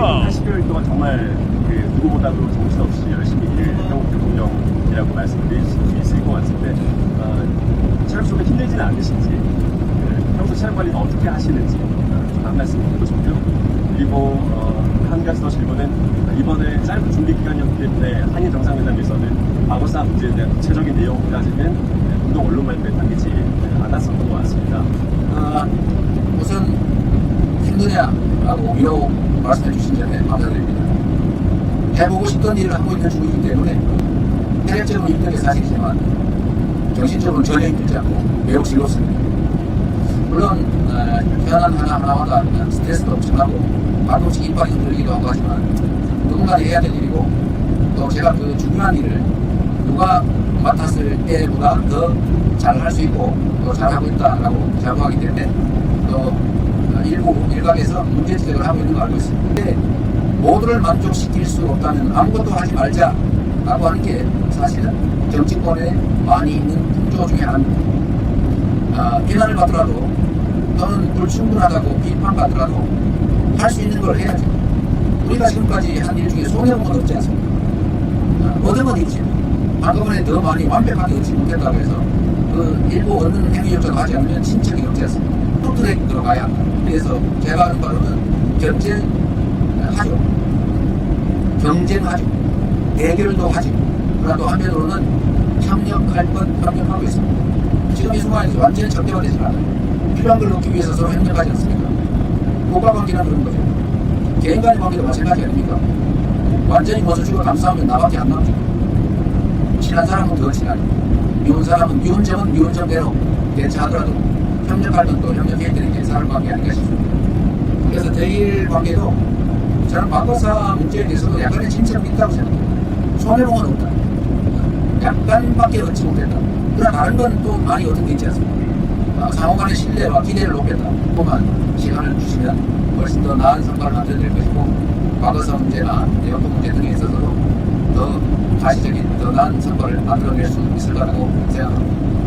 와우. 80개월 동안 정말 그 누구보다도 정신없이 열심히 일해온 대통령이라고 말씀드릴 수 있을 것 같은데 어, 촬영 속에 힘들지는 않으신지 그 평소 촬영 관리는 어떻게 하시는지 어, 좀한 말씀 드리고 싶고요. 그리고 어, 한 가지 더 질문은 이번에 짧은 준비 기간이었기 때문에 한일 정상회담에서는 과거사 문제에 대한 구체적인 내용까지는 운동 언론 발표에 담기지 않았었던 것 같습니다. 아, 우선 힘드냐라고 위로 말씀해 주신 점에 감사드립니다. 해보고 싶던 일을 하고 있는 중이기 때문에 체력적으로 힘든 게 사실이지만 정신적으로 전혀 힘들지 않고 매우 즐겁습니다. 물론 어, 현안 하나하나마다 스트레스도 엄청나고 가끔씩 이빨이 흔들리기도 하고 하지만 누군가 해야 될 일이고 또 제가 그 중요한 일을 누가 맡았을 때보다 더 잘할 수 있고 또 잘하고 있다라고 자부하기 때문에 또 일부 일각에서 문제 지적을 하고 있는 걸 알고 있습니다. 근데 모두를 만족시킬 수 없다면 아무것도 하지 말자라고 하는 게 사실은 정치권에 많이 있는 풍조 중에 하나입니다. 아, 비난을 받더라도 또는 불충분하다고 비판받더라도 할 수 있는 걸 해야죠. 우리가 지금까지 한 일 중에 손해본 건 없지 않습니까? 아, 얻은 건 있지. 한꺼번에 더 많이 완벽하게 얻지 못했다고 해서 그 일부 얻는 행위조차도 하지 않으면 진척이 없지 않습니까? 토트랙 들어가야 한다. 그래서 하는 바로는 견제하죠. 경쟁하죠. 대결도 하죠. 그러나 또 한편으로는 협력할 것 협력하고 있습니다. 지금 이 순간에서 완전히 적대화 되지 않아요. 필요한 걸 넣기 위해서 서로 협력하지 않습니까? 국가관계나 그런 거죠. 개인 간의 관계도 마찬가지 아닙니까? 완전히 벗어주고 감싸우면 나밖에 안 남죠. 친한 사람은 더 친하고, 미운 사람은 미운 점은 미운 점대로 대처하더라도 협력할 건또 협력해야 되는 게 사람 관계 아닌가 싶습니다. 그래서 대일 관계도 저는 과거사 문제에 대해서도 약간의 진척이 있다고 생각해요. 손해본 건 없다. 약간밖에 얻지 못했다. 그러나 다른 건 또 많이 얻은 게 있지 않습니까? 아, 상호 간의 신뢰와 기대를 높였다. 조금만 시간을 주시면 훨씬 더 나은 성과를 만들어낼 것이고 과거사 문제나 대학교 문제 등에 있어서도 더 가시적인 더 나은 성과를 만들어낼 수 있을 거라고 생각합니다.